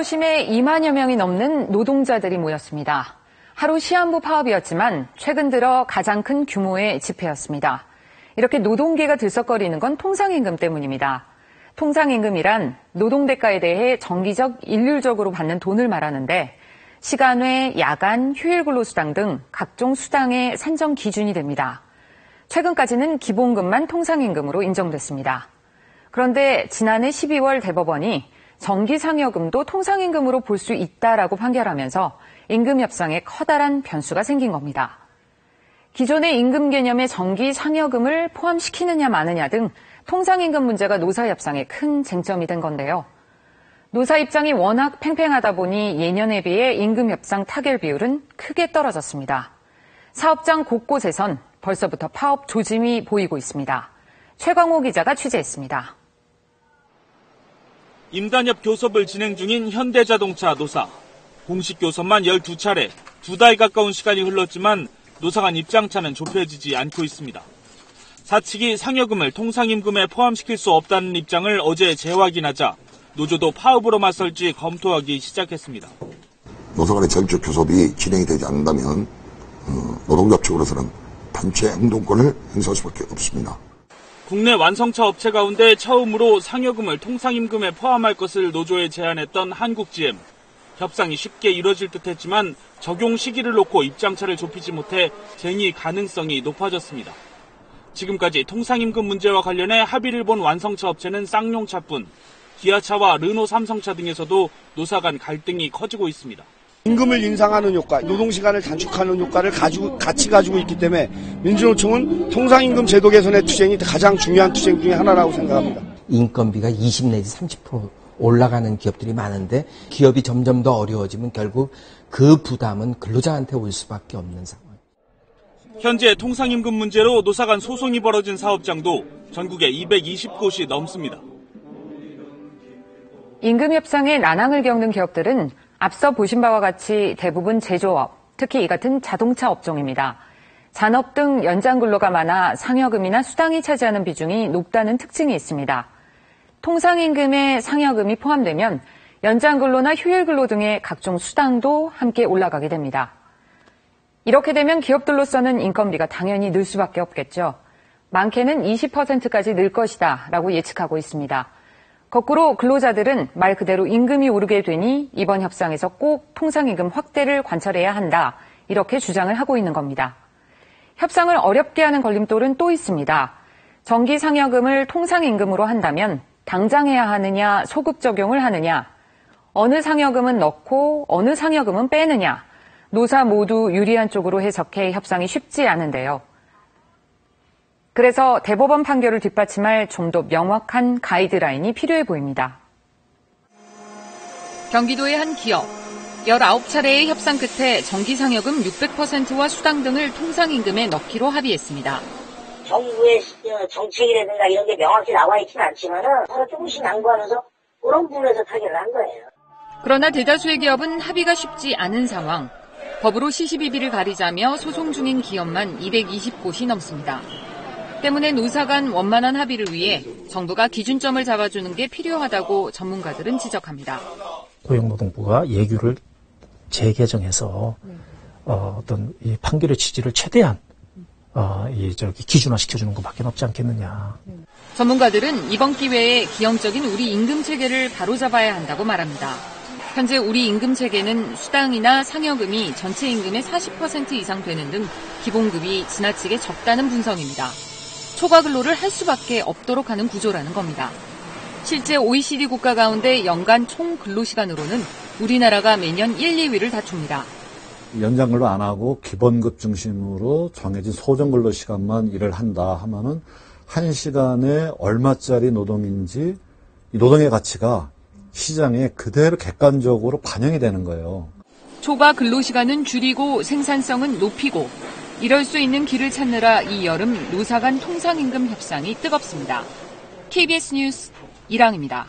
도심에 2만여 명이 넘는 노동자들이 모였습니다. 하루 시한부 파업이었지만 최근 들어 가장 큰 규모의 집회였습니다. 이렇게 노동계가 들썩거리는 건 통상임금 때문입니다. 통상임금이란 노동 대가에 대해 정기적 일률적으로 받는 돈을 말하는데 시간 외, 야간, 휴일 근로 수당 등 각종 수당의 산정 기준이 됩니다. 최근까지는 기본급만 통상임금으로 인정됐습니다. 그런데 지난해 12월 대법원이 정기상여금도 통상임금으로 볼 수 있다라고 판결하면서 임금 협상에 커다란 변수가 생긴 겁니다. 기존의 임금 개념의 정기상여금을 포함시키느냐 마느냐 등 통상임금 문제가 노사 협상의 큰 쟁점이 된 건데요. 노사 입장이 워낙 팽팽하다 보니 예년에 비해 임금 협상 타결 비율은 크게 떨어졌습니다. 사업장 곳곳에선 벌써부터 파업 조짐이 보이고 있습니다. 최광호 기자가 취재했습니다. 임단협 교섭을 진행 중인 현대자동차 노사. 공식 교섭만 12차례, 두 달 가까운 시간이 흘렀지만 노사 간 입장차는 좁혀지지 않고 있습니다. 사측이 상여금을 통상임금에 포함시킬 수 없다는 입장을 어제 재확인하자 노조도 파업으로 맞설지 검토하기 시작했습니다. 노사 간의 전적 교섭이 진행이 되지 않는다면 어, 노동자 측으로서는 단체 행동권을 행사할 수밖에 없습니다. 국내 완성차 업체 가운데 처음으로 상여금을 통상임금에 포함할 것을 노조에 제안했던 한국GM. 협상이 쉽게 이뤄질 듯 했지만 적용 시기를 놓고 입장차를 좁히지 못해 쟁의 가능성이 높아졌습니다. 지금까지 통상임금 문제와 관련해 합의를 본 완성차 업체는 쌍용차뿐 기아차와 르노 삼성차 등에서도 노사 간 갈등이 커지고 있습니다. 임금을 인상하는 효과, 노동시간을 단축하는 효과를 가지고, 같이 가지고 있기 때문에 민주노총은 통상임금 제도 개선의 투쟁이 가장 중요한 투쟁 중의 하나라고 생각합니다. 인건비가 20 내지 30% 올라가는 기업들이 많은데 기업이 점점 더 어려워지면 결국 그 부담은 근로자한테 올 수밖에 없는 상황. 현재 통상임금 문제로 노사 간 소송이 벌어진 사업장도 전국에 220곳이 넘습니다. 임금 협상에 난항을 겪는 기업들은 앞서 보신 바와 같이 대부분 제조업, 특히 이 같은 자동차 업종입니다. 잔업 등 연장 근로가 많아 상여금이나 수당이 차지하는 비중이 높다는 특징이 있습니다. 통상임금에 상여금이 포함되면 연장 근로나 휴일 근로 등의 각종 수당도 함께 올라가게 됩니다. 이렇게 되면 기업들로서는 인건비가 당연히 늘 수밖에 없겠죠. 많게는 20%까지 늘 것이다 라고 예측하고 있습니다. 거꾸로 근로자들은 말 그대로 임금이 오르게 되니 이번 협상에서 꼭 통상임금 확대를 관철해야 한다. 이렇게 주장을 하고 있는 겁니다. 협상을 어렵게 하는 걸림돌은 또 있습니다. 정기 상여금을 통상임금으로 한다면 당장 해야 하느냐, 소급 적용을 하느냐, 어느 상여금은 넣고 어느 상여금은 빼느냐, 노사 모두 유리한 쪽으로 해석해 협상이 쉽지 않은데요. 그래서 대법원 판결을 뒷받침할 좀 더 명확한 가이드라인이 필요해 보입니다. 경기도의 한 기업. 19차례의 협상 끝에 정기상여금 600%와 수당 등을 통상임금에 넣기로 합의했습니다. 정부의 정책이라든가 이런 게 명확히 나와 있지는 않지만은 서로 조금씩 양보하면서 그런 부분에서 타결을 한 거예요. 그러나 대다수의 기업은 합의가 쉽지 않은 상황. 법으로 시시비비를 가리자며 소송 중인 기업만 220곳이 넘습니다. 때문에 노사 간 원만한 합의를 위해 정부가 기준점을 잡아주는 게 필요하다고 전문가들은 지적합니다. 고용노동부가 예규를 재개정해서 어, 어떤 이 판결의 취지를 최대한 어, 이 저기 기준화 시켜주는 것밖에 없지 않겠느냐. 전문가들은 이번 기회에 기형적인 우리 임금 체계를 바로잡아야 한다고 말합니다. 현재 우리 임금 체계는 수당이나 상여금이 전체 임금의 40% 이상 되는 등 기본급이 지나치게 적다는 분석입니다. 초과 근로를 할 수밖에 없도록 하는 구조라는 겁니다. 실제 OECD 국가 가운데 연간 총 근로시간으로는 우리나라가 매년 1, 2위를 다툽니다. 연장 근로 안 하고 기본급 중심으로 정해진 소정 근로 시간만 일을 한다 하면은 한 시간에 얼마짜리 노동인지 이 노동의 가치가 시장에 그대로 객관적으로 반영이 되는 거예요. 초과 근로 시간은 줄이고 생산성은 높이고 이럴 수 있는 길을 찾느라 이 여름 노사 간 통상임금 협상이 뜨겁습니다. KBS 뉴스 이랑입니다.